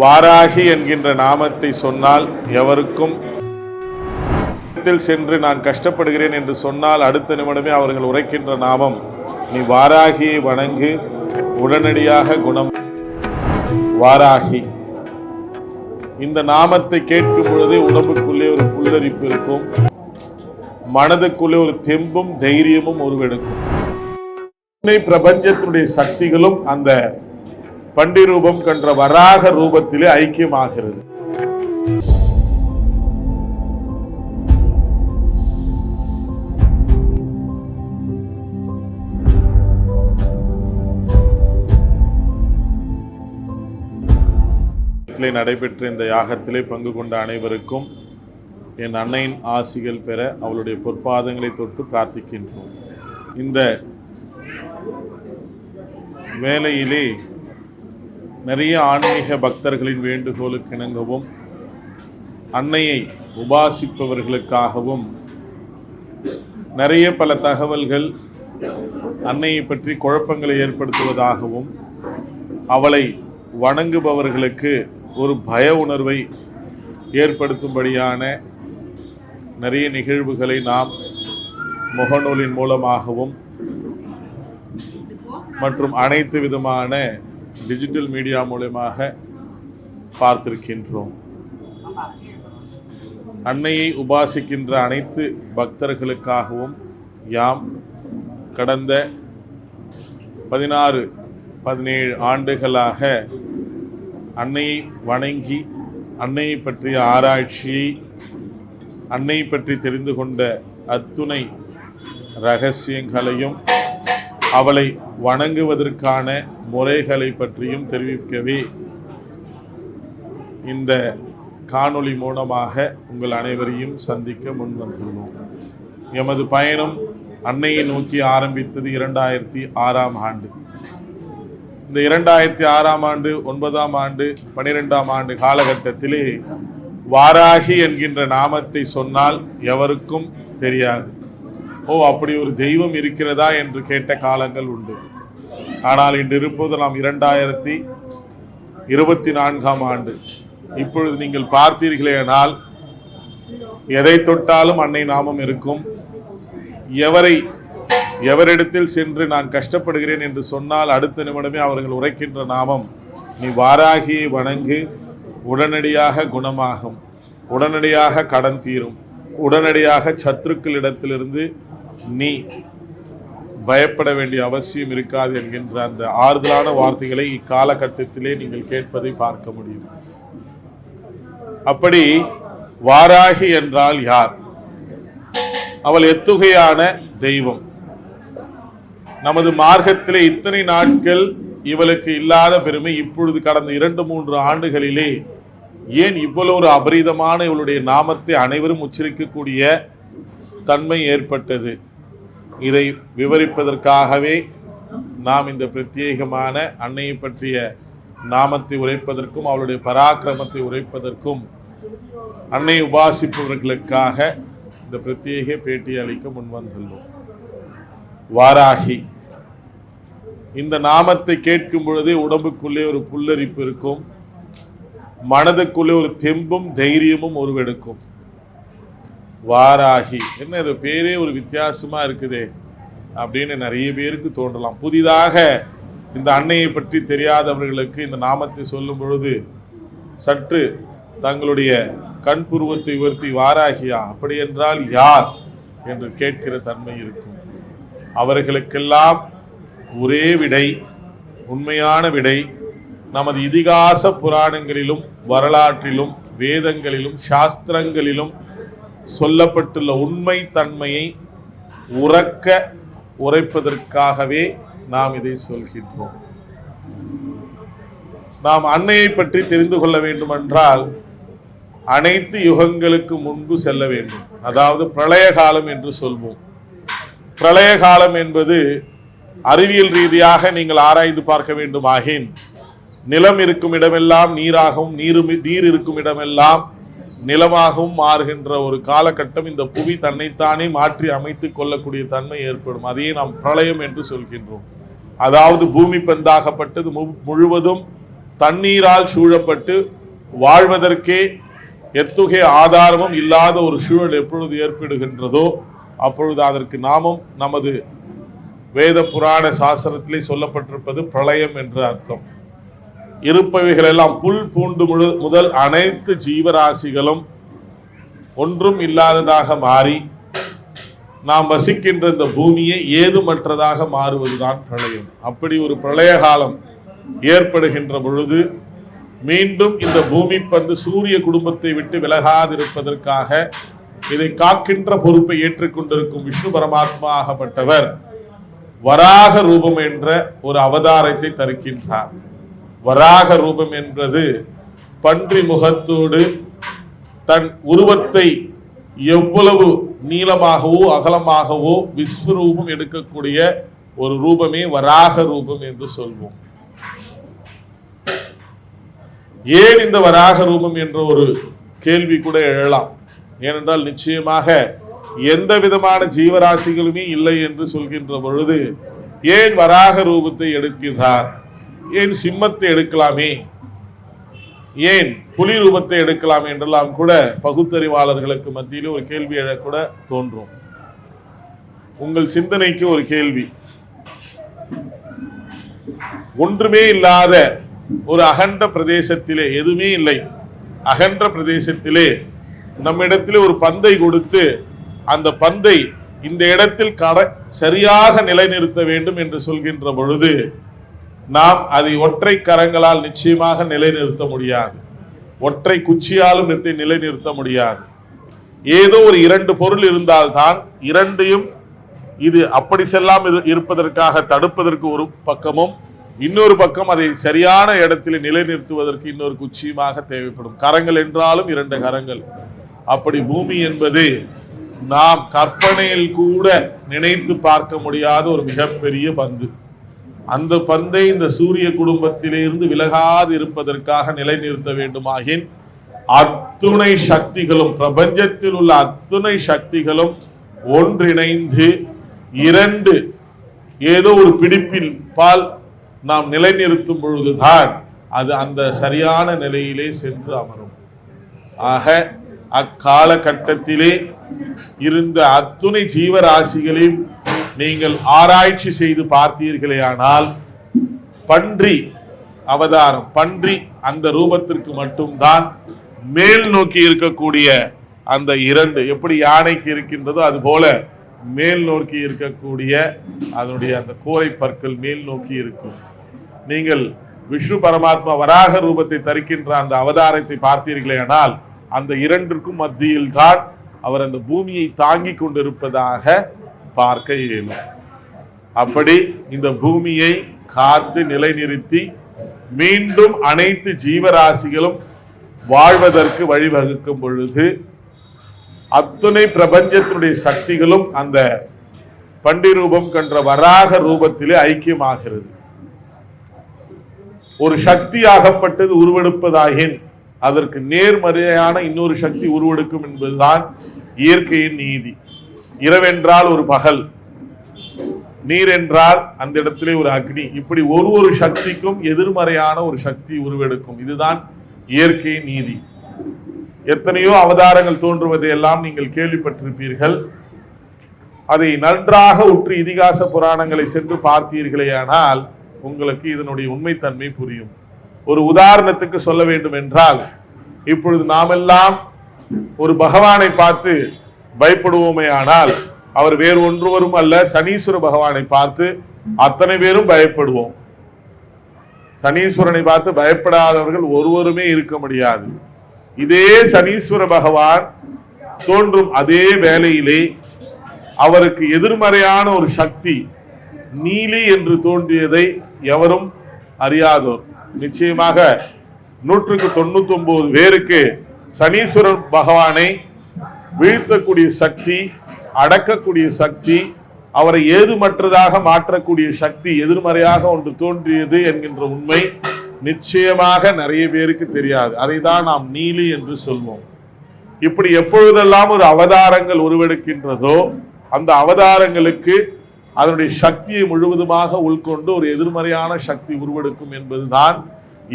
வாராகி என்கின்ற நாமத்தை சொன்னால் எவருக்கும் சென்று நான் கஷ்டப்படுகிறேன் என்று சொன்னால் அடுத்த நிமிடமே அவர்கள் உரைக்கின்ற நாமம் நீ வாராகியை வணங்கு உடனடியாக குணம் வாராகி. இந்த நாமத்தை கேட்கும் பொழுதே உடம்புக்குள்ளே ஒரு புல்லரிப்பு இருக்கும் மனதுக்குள்ளே ஒரு தெம்பும் தைரியமும் உருவெடுக்கும். உண்மை பிரபஞ்சத்தினுடைய சக்திகளும் அந்த பண்டி ரூபம் கன்ற வராக ரூபத்திலே ஐக்கியமாகிறது. நடைபெற்ற இந்த யாகத்திலே பங்கு கொண்ட அனைவருக்கும் என் அன்னையின் ஆசிகள் பெற அவளுடைய பொற்பாதங்களை தொட்டு பிரார்த்திக்கின்றோம். இந்த வேலையிலே நிறைய ஆன்மீக பக்தர்களின் வேண்டுகோளுக்கு இணங்கவும் அன்னையை உபாசிப்பவர்களுக்காகவும் நிறைய பல தகவல்கள் அன்னையை பற்றி குழப்பங்களை ஏற்படுத்துவதாகவும் அவளை வணங்குபவர்களுக்கு ஒரு பய உணர்வை ஏற்படுத்தும்படியான நிறைய நிகழ்வுகளை நாம் முகநூலின் மூலமாகவும் மற்றும் அனைத்து விதமான டிஜிட்டல் மீடியா மூலயமாக பார்த்திருக்கின்றோம். அன்னையை உபாசிக்கின்ற அனைத்து பக்தர்களுக்காகவும் யாம் கடந்த பதினாறு பதினேழு ஆண்டுகளாக அன்னையை வணங்கி அன்னையை பற்றிய ஆராய்ச்சியை அன்னை பற்றி தெரிந்து கொண்ட அத்துணை ரகசியங்களையும் அவளை வணங்குவதற்கான முறைகளை பற்றியும் தெரிவிக்கவே இந்த காணொளி மூலமாக உங்கள் அனைவரையும் சந்திக்க முன்வந்துள்ளோம் எமது பயணம் அன்னையை நோக்கி ஆரம்பித்தது இரண்டாயிரத்தி ஆறாம் ஆண்டு. இந்த இரண்டாயிரத்தி ஆறாம் ஆண்டு ஒன்பதாம் ஆண்டு பனிரெண்டாம் ஆண்டு காலகட்டத்திலே வாராகி என்கின்ற நாமத்தை சொன்னால் எவருக்கும் தெரியாது. ஓ அப்படி ஒரு தெய்வம் இருக்கிறதா என்று கேட்ட காலங்கள் உண்டு. ஆனால் இன்று இருப்பது நாம் இரண்டாயிரத்தி இருபத்தி நான்காம் ஆண்டு. இப்பொழுது நீங்கள் பார்த்தீர்களேனால் எதை தொட்டாலும் அன்னை நாமம் இருக்கும். எவரை எவரிடத்தில் சென்று நான் கஷ்டப்படுகிறேன் என்று சொன்னால் அடுத்த நிமிடமே அவர்கள் உரைக்கின்ற நாமம் நீ வாராகியை வணங்கு உடனடியாக குணமாகும் உடனடியாக கடன் தீரும். உடனடியாக சத்துருக்களிடத்திலிருந்து நீ பயப்பட வேண்டிய அவசியம் இருக்காது என்கின்ற அந்த ஆறுதலான வார்த்தைகளை இக்காலகட்டத்திலே நீங்கள் கேட்பதை பார்க்க முடியும். அப்படி வாராகி என்றால் யார்? அவள் எத்துகையான தெய்வம்? நமது மார்க்கத்திலே இத்தனை நாட்கள் இவளுக்கு இல்லாத பெருமை இப்பொழுது கடந்த இரண்டு மூன்று ஆண்டுகளிலே ஏன் இவ்வளவு ஒரு அபரிதமான இவளுடைய நாமத்தை அனைவரும் உச்சரிக்கக்கூடிய தன்மை ஏற்பட்டது? இதை விவரிப்பதற்காகவே நாம் இந்த பிரத்யேகமான அன்னையை பற்றிய நாமத்தை உரைப்பதற்கும் அவளுடைய பராக்கிரமத்தை உரைப்பதற்கும் அன்னை உபாசிப்பவர்களுக்காக இந்த பிரத்யேக பேட்டி அளிக்க முன்வந்துள்ளோம் வாராகி இந்த நாமத்தை கேட்கும் பொழுதே உடம்புக்குள்ளே ஒரு புல்லரிப்பு இருக்கும். மனதுக்குள்ளே ஒரு தெம்பும் தைரியமும் உருவெடுக்கும். வாராகி. என்ன இது பேரே ஒரு வித்தியாசமாக இருக்குதே அப்படின்னு நிறைய பேருக்கு தோன்றலாம். புதிதாக இந்த அன்னையை பற்றி தெரியாதவர்களுக்கு இந்த நாமத்தை சொல்லும் பொழுது சற்று தங்களுடைய கண் புருவத்தை உயர்த்தி வாராகியா அப்படி என்றால் யார்? என்று கேட்கிற தன்மை இருக்கும். அவர்களுக்கெல்லாம் ஒரே விடை உண்மையான விடை நமது இதிகாச புராணங்களிலும் வரலாற்றிலும் வேதங்களிலும் சாஸ்திரங்களிலும் சொல்லப்பட்டுள்ள உண்மை தன்மையை உறக்க உரைப்பதற்காகவே நாம் இதை சொல்கின்றோம். நாம் அன்னையை பற்றி தெரிந்து கொள்ள வேண்டுமென்றால் அனைத்து யுகங்களுக்கு முன்பு செல்ல வேண்டும். அதாவது பிரளய காலம் என்று சொல்வோம். பிரளய காலம் என்பது அறிவியல் ரீதியாக நீங்கள் ஆராய்ந்து பார்க்க வேண்டுமாகின் நிலம் இருக்கும் இடமெல்லாம் நீராகவும் நீர் நீர் இருக்கும் இடமெல்லாம் நிலமாகவும் மாறுகின்ற ஒரு காலகட்டம் இந்த புவி தன்னைத்தானே மாற்றி அமைத்துக் கொள்ளக்கூடிய தன்மை ஏற்படும். அதையே நாம் பிரளயம் என்று சொல்கின்றோம். அதாவது பூமி பந்தாகப்பட்டது மு- முழுவதும் தண்ணீரால் சூழப்பட்டு வாழ்வதற்கே எத்துகை ஆதாரமும் இல்லாத ஒரு சூழல் எப்பொழுது ஏற்படுகின்றதோ அப்பொழுது அதற்கு நாமும் நமது வேத புராண சாஸ்திரத்திலே சொல்லப்பட்டிருப்பது பிரளயம் என்று அர்த்தம். இருப்பவைகள் எல்லாம் புல் பூண்டு முழு முதல் அனைத்து ஜீவராசிகளும் ஒன்றும் இல்லாததாக மாறி நாம் வசிக்கின்ற இந்த பூமியை ஏதுமற்றதாக மாறுவதுதான் பிரளயம். அப்படி ஒரு பிரளய காலம் ஏற்படுகின்ற பொழுது மீண்டும் இந்த பூமி பந்து சூரிய குடும்பத்தை விட்டு விலகாதிருப்பதற்காக இதை காக்கின்ற பொறுப்பை ஏற்றுக்கொண்டிருக்கும் விஷ்ணு பரமாத்மா ஆகப்பட்டவர் வராக ரூபம் என்ற ஒரு அவதாரத்தை தருக்கின்றார் வராக ரூபம் என்பது பன்றி முகத்தோடு தன் உருவத்தை எவ்வளவு நீளமாகவோ அகலமாகவோ விஸ்வரூபம் எடுக்கக்கூடிய ஒரு ரூபமே வராக ரூபம் என்று சொல்வோம். ஏன் இந்த வராக ரூபம் என்ற ஒரு கேள்வி கூட எழலாம். ஏனென்றால் நிச்சயமாக எந்த விதமான ஜீவராசிகளுமே இல்லை என்று சொல்கின்ற பொழுது ஏன் வராக ரூபத்தை எடுக்கிறார் ஏன் சிம்மத்தை எடுக்கலாமே? ஏன் புலி ரூபத்தை எடுக்கலாம் என்றெல்லாம் கூட பகுத்தறிவாளர்களுக்கு மத்தியில் ஒரு கேள்வி எழக்கூட தோன்றும். உங்கள் சிந்தனைக்கு ஒரு கேள்வி. ஒன்றுமே இல்லாத ஒரு அகண்ட பிரதேசத்திலே எதுவுமே இல்லை. அகன்ற பிரதேசத்திலே நம்மிடத்திலே ஒரு பந்தை கொடுத்து அந்த பந்தை இந்த இடத்தில் கர சரியாக நிலைநிறுத்த வேண்டும் என்று சொல்கின்ற பொழுது நாம் அதை ஒற்றை கரங்களால் நிச்சயமாக நிலைநிறுத்த முடியாது. ஒற்றை குச்சியாலும் நிறுத்தி நிலைநிறுத்த முடியாது. ஏதோ ஒரு இரண்டு பொருள் இருந்தால்தான் இரண்டையும் இது அப்படி செல்லாமல் இரு- இருப்பதற்காக தடுப்பதற்கு ஒரு பக்கமும் இன்னொரு பக்கம் அதை சரியான இடத்தில் நிலைநிறுத்துவதற்கு இன்னொரு குச்சியுமாக தேவைப்படும். கரங்கள் என்றாலும் இரண்டு கரங்கள். அப்படி பூமி என்பது நாம் கற்பனையில் கூட நினைத்து பார்க்க முடியாத ஒரு மிகப்பெரிய பந்து. அந்த பந்தை இந்த சூரிய குடும்பத்திலே இருந்து விலகாது இருப்பதற்காக நிலைநிறுத்த வேண்டுமாகின் அத்துணை சக்திகளும் பிரபஞ்சத்தில் உள்ள அத்துணை சக்திகளும் ஒன்றிணைந்து இரண்டு ஏதோ ஒரு பிடிப்பில் பால் நாம் நிலைநிறுத்தும் பொழுதுதான் அது அந்த சரியான நிலையிலே சென்று அமரும். ஆக அக்காலகட்டத்திலே இருந்த அத்துணை ஜீவராசிகளையும் நீங்கள் ஆராய்ச்சி செய்து பார்த்தீர்களேயானால் பன்றி அவதாரம் பன்றி அந்த ரூபத்திற்கு மட்டும்தான் மேல் நோக்கி இருக்கக்கூடிய அந்த இரண்டு எப்படி யானைக்கு இருக்கின்றதோ அது போல மேல் நோக்கி இருக்கக்கூடிய அதனுடைய அந்த கோரை பற்கள் மேல் நோக்கி இருக்கும். நீங்கள் விஷ்ணு பரமாத்மா வராக ரூபத்தை தரிக்கின்ற அந்த அவதாரத்தை பார்த்தீர்களேயானால் அந்த இரண்டிற்கும் மத்தியில் தான் அவர் அந்த பூமியை தாங்கிக் கொண்டிருப்பதாக பார்க்க இயலும். அப்படி இந்த பூமியை காத்து நிலைநிறுத்தி மீண்டும் அனைத்து ஜீவராசிகளும் வாழ்வதற்கு வழிவகுக்கும் பொழுது அத்துணை பிரபஞ்சத்தினுடைய சக்திகளும் அந்த பண்டி ரூபம் கன்ற வராக ரூபத்திலே ஐக்கியமாகிறது. ஒரு சக்தி ஆகப்பட்டது உருவெடுப்பதாகின் அதற்கு நேர்மறையான இன்னொரு சக்தி உருவெடுக்கும் என்பதுதான் இயற்கையின் நீதி. இரவென்றால் ஒரு பகல் நீர் என்றால் அந்த இடத்திலே ஒரு அக்னி. இப்படி ஒரு ஒரு சக்திக்கும் எதிர்மறையான ஒரு சக்தி உருவெடுக்கும். இதுதான் இயற்கை நீதி. எத்தனையோ அவதாரங்கள் தோன்றுவதை எல்லாம் நீங்கள் கேள்விப்பட்டிருப்பீர்கள். அதை நன்றாக உற்று இதிகாச புராணங்களை சென்று பார்த்தீர்களேயானால் உங்களுக்கு இதனுடைய உண்மைத்தன்மை புரியும். ஒரு உதாரணத்துக்கு சொல்ல வேண்டும் என்றால் இப்பொழுது நாமெல்லாம் ஒரு பகவானை பார்த்து பயப்படுவோமே ஆனால் அவர் வேறு ஒன்றுவரும் அல்ல. சனீஸ்வர பகவானை பார்த்து அத்தனை பேரும் பயப்படுவோம். சனீஸ்வரனை பார்த்து பயப்படாதவர்கள் ஒருவருமே இருக்க முடியாது. இதே சனீஸ்வர பகவான் தோன்றும் அதே வேலையிலே அவருக்கு எதிர்மறையான ஒரு சக்தி நீலி என்று தோன்றியதை எவரும் அறியாதோர். நிச்சயமாக நூற்றுக்கு தொண்ணூத்தி ஒன்பது பேருக்கு சனீஸ்வரன் பகவானை வீழ்த்தக்கூடிய சக்தி அடக்கக்கூடிய சக்தி அவரை ஏதுமற்றதாக மாற்றக்கூடிய சக்தி எதிர்மறையாக ஒன்று தோன்றியது என்கின்ற உண்மை நிச்சயமாக நிறைய பேருக்கு தெரியாது. அதை தான் நாம் நீலி என்று சொல்வோம். இப்படி எப்பொழுதெல்லாம் ஒரு அவதாரங்கள் உருவெடுக்கின்றதோ அந்த அவதாரங்களுக்கு அதனுடைய சக்தியை முழுவதுமாக உள்கொண்டு ஒரு எதிர்மறையான சக்தி உருவெடுக்கும் என்பதுதான்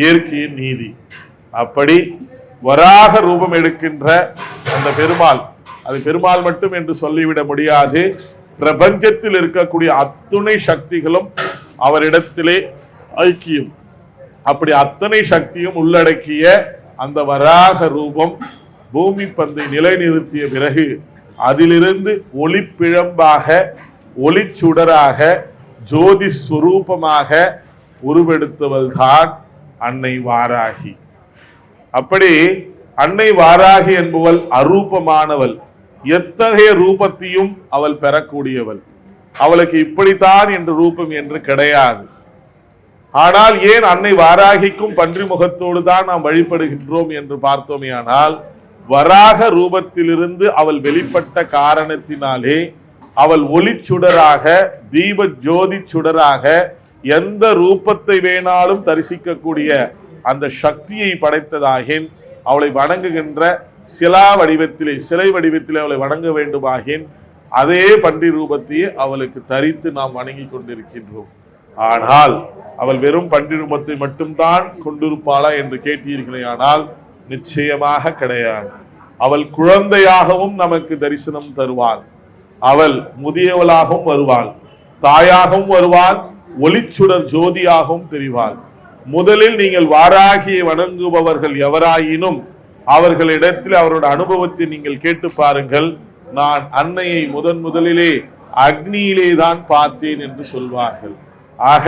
இயற்கையின் நீதி. அப்படி வராக ரூபம் எடுக்கின்ற அந்த பெருமாள். அது பெருமாள் மட்டும் என்று சொல்லிவிட முடியாது. பிரபஞ்சத்தில் இருக்கக்கூடிய அத்துணை சக்திகளும் அவரிடத்திலே ஐக்கியம். அப்படி அத்தனை சக்தியும் உள்ளடக்கிய அந்த வராக ரூபம் பூமி பந்தை நிலைநிறுத்திய பிறகு அதிலிருந்து ஒளிப்பிழம்பாக சுடராக ஜோதி ஸ்வரூபமாக உருவெடுத்தவள்தான் அன்னை வாராகி. அப்படி அன்னை வாராகி என்பவள் அரூபமானவள். எத்தகைய ரூபத்தையும் அவள் பெறக்கூடியவள். அவளுக்கு இப்படித்தான் என்று ரூபம் என்று கிடையாது. ஆனால் ஏன் அன்னை வாராகிக்கும் பன்றி முகத்தோடு தான் நாம் வழிபடுகின்றோம் என்று பார்த்தோமே ஆனால் வராக ரூபத்திலிருந்து அவள் வெளிப்பட்ட காரணத்தினாலே அவள் ஒளி சுடராக தீப ஜோதி சுடராக எந்த ரூபத்தை வேணாலும் தரிசிக்கக்கூடிய அந்த சக்தியை படைத்ததாகின் அவளை வணங்குகின்ற சிலா வடிவத்திலே சிலை வடிவத்திலே அவளை வணங்க வேண்டுமாகின் அதே பன்றி ரூபத்தையே அவளுக்கு தரித்து நாம் வணங்கி கொண்டிருக்கின்றோம். ஆனால் அவள் வெறும் பன்றி ரூபத்தை மட்டும்தான் கொண்டிருப்பாளா என்று கேட்டீர்களே ஆனால் நிச்சயமாக கிடையாது. அவள் குழந்தையாகவும் நமக்கு தரிசனம் தருவாள். அவள் முதியவளாகவும் வருவாள். தாயாகவும் வருவாள். ஒளிச்சுடர் ஜோதியாகவும் தெரிவாள். முதலில் நீங்கள் வாராகியை வணங்குபவர்கள் எவராயினும் அவர்களிடத்தில் அவரோட அனுபவத்தை நீங்கள் கேட்டு பாருங்கள். நான் அன்னையை முதன் முதலிலே அக்னியிலே தான் பார்த்தேன் என்று சொல்வார்கள். ஆக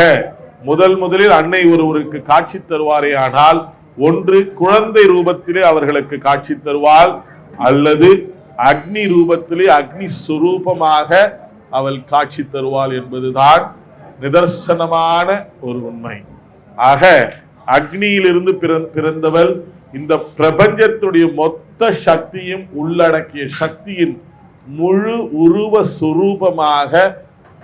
முதல் முதலில் அன்னை ஒருவருக்கு காட்சி தருவாரே ஆனால் ஒன்று குழந்தை ரூபத்திலே அவர்களுக்கு காட்சி தருவாள் அல்லது அக்னி ரூபத்திலே அக்னி சுரூபமாக அவள் காட்சி தருவாள் என்பதுதான் நிதர்சனமான ஒரு உண்மை. ஆக அக்னியிலிருந்து பிறந்- பிறந்தவள் இந்த பிரபஞ்சத்துடைய மொத்த சக்தியும் உள்ளடக்கிய சக்தியின் முழு உருவ சுரூபமாக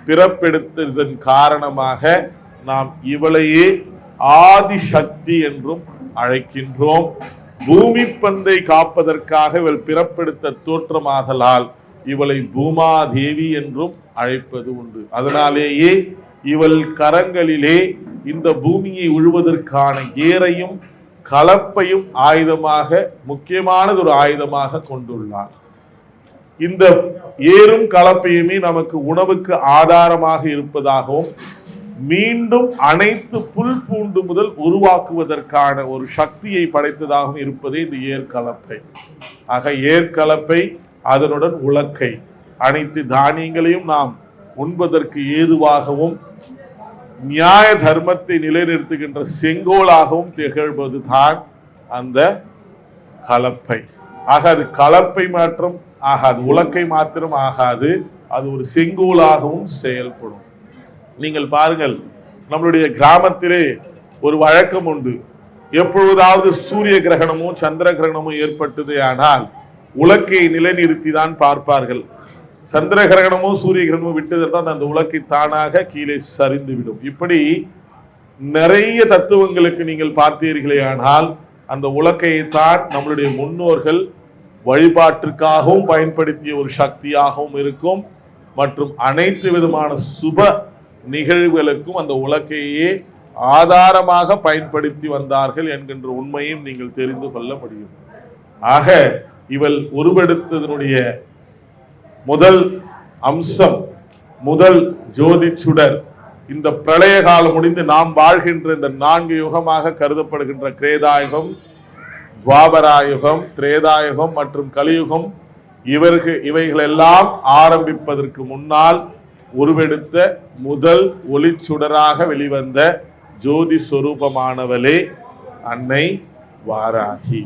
பிறப்பெடுத்ததன் காரணமாக நாம் இவளையே ஆதி சக்தி என்றும் அழைக்கின்றோம். பூமி பந்தை காப்பதற்காக இவள் பிறப்பெடுத்த தோற்றமாதலால் இவளை பூமாதேவி என்றும் அழைப்பது உண்டு. அதனாலேயே இவள் கரங்களிலே இந்த பூமியை உழுவதற்கான ஏரையும் கலப்பையும் ஆயுதமாக முக்கியமானது ஒரு ஆயுதமாக கொண்டுள்ளார். இந்த ஏறும் கலப்பையுமே நமக்கு உணவுக்கு ஆதாரமாக இருப்பதாகவும் மீண்டும் அனைத்து புல் பூண்டு முதல் உருவாக்குவதற்கான ஒரு சக்தியை படைத்ததாகவும் இருப்பதே இந்த ஏற்கலப்பை ஆக ஏற்கலப்பை அதனுடன் உலக்கை அனைத்து தானியங்களையும் நாம் உண்பதற்கு ஏதுவாகவும் நியாய தர்மத்தை நிலைநிறுத்துகின்ற செங்கோலாகவும் திகழ்வது தான் அந்த கலப்பை. ஆக அது கலப்பை மாற்றம் ஆகாது உலக்கை மாத்திரம் ஆகாது அது ஒரு செங்கோலாகவும் செயல்படும். நீங்கள் பாருங்கள் நம்மளுடைய கிராமத்திலே ஒரு வழக்கம் உண்டு. எப்பொழுதாவது சூரிய கிரகணமோ சந்திர கிரகணமோ ஏற்பட்டது ஆனால் உலக்கையை நிலைநிறுத்தி தான் பார்ப்பார்கள். சந்திர கிரகணமோ சூரிய கிரகணமும் விட்டதென்றால் அந்த உலக்கை தானாக கீழே சரிந்து விடும் இப்படி நிறைய தத்துவங்களுக்கு நீங்கள் பார்த்தீர்களே ஆனால் அந்த உலக்கையை தான் நம்மளுடைய முன்னோர்கள் வழிபாட்டிற்காகவும் பயன்படுத்திய ஒரு சக்தியாகவும் இருக்கும். மற்றும் அனைத்து விதமான சுப நிகழ்வுகளுக்கும் அந்த உலக்கையே ஆதாரமாக பயன்படுத்தி வந்தார்கள் என்கின்ற உண்மையும் நீங்கள் தெரிந்து கொள்ள முடியும். ஆக இவள் உருவெடுத்ததனுடைய முதல் அம்சம் முதல் ஜோதி சுடர் இந்த பிரளய காலம் முடிந்து நாம் வாழ்கின்ற இந்த நான்கு யுகமாக கருதப்படுகின்ற கிரேதாயுகம் துவாபராயுகம் திரேதாயுகம் மற்றும் கலியுகம் இவர்கள் இவைகளெல்லாம் ஆரம்பிப்பதற்கு முன்னால் உருவெடுத்த முதல் ஒளிச்சுடராக வெளிவந்த ஜோதி சொரூபமானவளே அன்னை வாராகி.